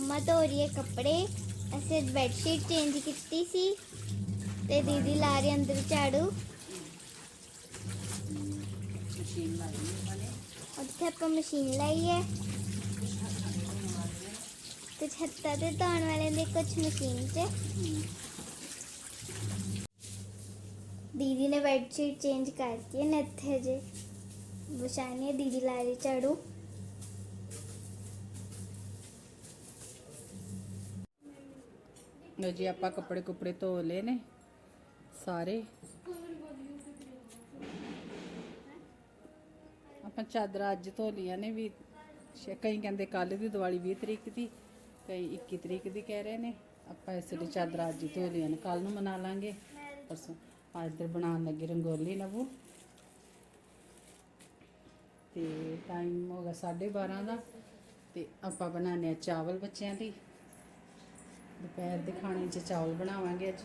ਮੰਮਾ ਧੋ ਰਹੀ ਹੈ ਕੱਪੜੇ। ਅਸੀਂ ਅੱਜ ਬੈੱਡ ਸ਼ੀਟ ਚੇਂਜ ਕੀਤੀ ਸੀ। ਤੇ ਦੀਦੀ ਲਾ ਰਹੀ ਅੰਦਰ ਝਾੜੂ। ਮਸ਼ੀਨ ਲਾਈ ਉਹਨਾਂ ਉੱਥੇ ਆਪਾਂ ਮਸ਼ੀਨ ਲਾਈ ਹੈ। ਤੇ ਛੱਤਾਂ ਤੇ ਧੋਣ ਵਾਲੇ ਦੇ ਕੁਝ ਮਸ਼ੀਨ 'ਚ। ਦੀਦੀ ਨੇ ਬੈੱਡ ਸ਼ੀਟ ਚੇਂਜ ਕਰਤੀ ਹੈ ਨਾ ਇੱਥੇ ਜੇ। ਹੈ ਦੀਦੀ ਲਾ ਰਹੀ ਝਾੜੂ। ਲੋ ਜੀ, ਆਪਾਂ ਕੱਪੜੇ ਕੁਪੜੇ ਧੋ ਲਏ ਨੇ, ਸਾਰੇ। ਆਪਾਂ ਚਾਦਰਾਂ ਅੱਜ ਧੋ ਲਈਆਂ ਨੇ ਵੀ ਕਈ ਕਹਿੰਦੇ ਕੱਲ ਦੀ ਦੀਵਾਲੀ 20 ਤਰੀਕ ਦੀ, ਕਈ 21 ਤਰੀਕ ਦੀ ਕਹਿ ਰਹੇ ਨੇ। ਆਪਾਂ ਇਸ ਲਈ ਚਾਦਰਾਂ ਅੱਜ ਧੋ ਲਈਆਂ ਨੇ। ਕੱਲ ਨੂੰ ਮਨਾ ਲਾਂਗੇ। ਪਰਸੋਂ ਅੱਜ ਇੱਧਰ ਬਣਾਉਣ ਲੱਗੇ ਰੰਗੋਲੀ ਨਵੂ। ਤੇ ਟਾਈਮ ਹੋ ਗਿਆ 12:30 ਦਾ। ਤੇ ਆਪਾਂ ਬਣਾਉਂਦੇ ਆ ਚਾਵਲ ਬੱਚਿਆਂ ਦੀ। ਦੁਪਹਿਰ ਦੇ ਖਾਣੇ 'ਚ ਚਾਵਲ ਬਣਾਵਾਂਗੇ ਅੱਜ।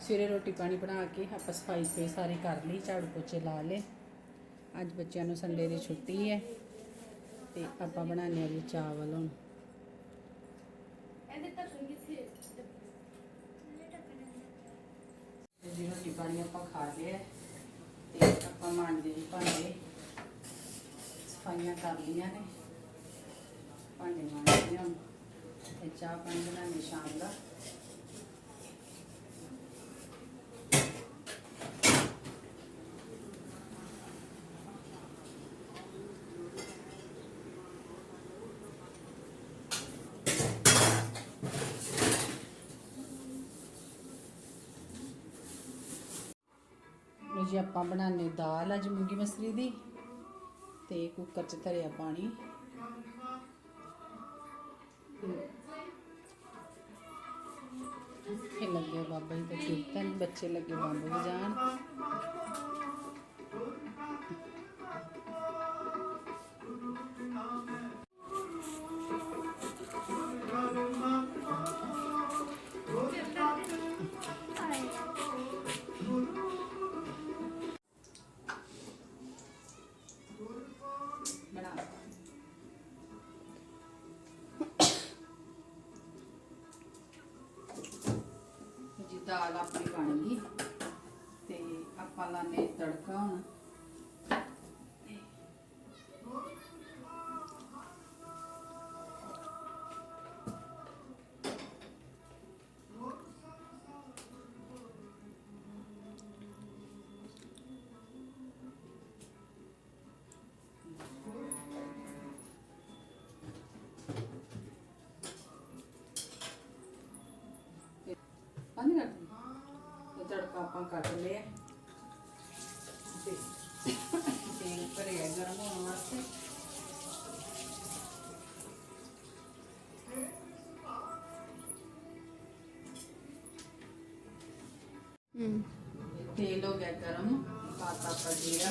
ਸਵੇਰੇ ਰੋਟੀ ਪਾਣੀ ਬਣਾ ਕੇ ਆਪਾਂ ਸਫ਼ਾਈ ਸਫ਼ਾਈ ਸਾਰੀ ਕਰ ਲਈ ਝਾੜੂ ਪੋਚੇ ਲਾ ਲਏ। ਅੱਜ ਬੱਚਿਆਂ ਨੂੰ ਸੰਡੇ ਦੀ ਛੁੱਟੀ ਹੈ ਤੇ ਆਪਾਂ ਬਣਾਉਂਦੇ ਆ ਜੀ ਚਾਵਲ ਹੁਣ। ਤੇ ਜੀ ਰੋਟੀ ਪਾਣੀ ਆਪਾਂ ਖਾ ਲਿਆ ਤੇ ਆਪਾਂ ਮਾਂਜਦੇ ਜੀ ਭਾਂਡੇ। ਸਫਾਈਆਂ ਕਰ ਲਈਆਂ ਨੇ। ਭਾਂਡੇ ਮਾਂਜਦੇ ਹੁਣ। ਤੇ ਚਾਹ ਪਾਣੀ ਬਣਾਉਣੀ ਸ਼ਾਮ ਦਾ। ਲਓ ਜੀ, ਆਪਾਂ ਬਣਾਉਣੇ ਦਾਲ ਅੱਜ ਮੂੰਗੀ ਮਸਰੀ ਦੀ ਤੇ ਕੁੱਕਰ 'ਚ ਧਰਿਆ ਪਾਣੀ। ਇਹ ਲੱਗੇ ਬਾਬਾ ਜੀ ਦਾ ਕੀਰਤਨ ਬੱਚੇ ਲੱਗੇ ਬੰਬ ਵਜਾਣ ਬਣਾ ਦਾਲ ਆਪਣੀ ਬਣ ਗਈ ਤੇ ਆਪਾਂ ਲਾਣੇ ਤੜਕਾ ਹੁਣ। ਆਪਾਂ ਕੱਟ ਲਿਆ ਤੇ ਤੇਲ ਭਰਿਆ ਗਰਮ ਹੋਣ ਵਾਸਤੇ। ਹੂੰ। ਤੇਲ ਹੋ ਗਿਆ ਗਰਮ ਪਾਤਾ ਆਪਾਂ ਜੀਰਾ।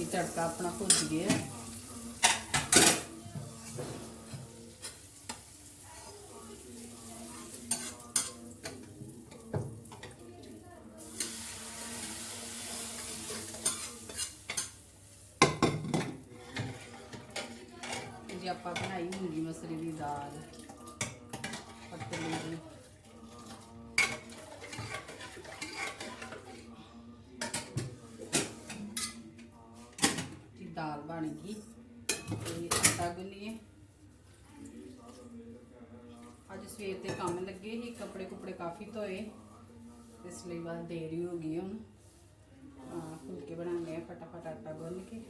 ਨਾਲ ਤੜਕਾ ਆਪਣਾ ਭੁੱਜ ਗਿਆ ਜੀ ਆਪਾਂ ਬਣਾਈ ਮੂੰਗੀ ਮਸਰੀ ਦੀ ਦਾਲ ਪਤਲੀ ਦੀ ਜੀ ਦਾਲ ਬਣ ਗਈ ਤੇ ਆਟਾ ਗੁੰਨੀਏ ਅੱਜ ਸਵੇਰ ਤੇ ਕੰਮ ਲੱਗੇ ਸੀ, ਕੱਪੜੇ ਕੁਪੜੇ ਕਾਫੀ ਧੋਏ। ਇਸ ਲਈ ਬਾਅਦ ਦੇਰੀ ਹੋ ਗਈ ਹੁਣ। ਫੁਲਕੇ ਬਣਾਉਂਦੇ ਆ, ਫਟਾਫਟ ਆਟਾ ਗੁੰਨ ਕੇ।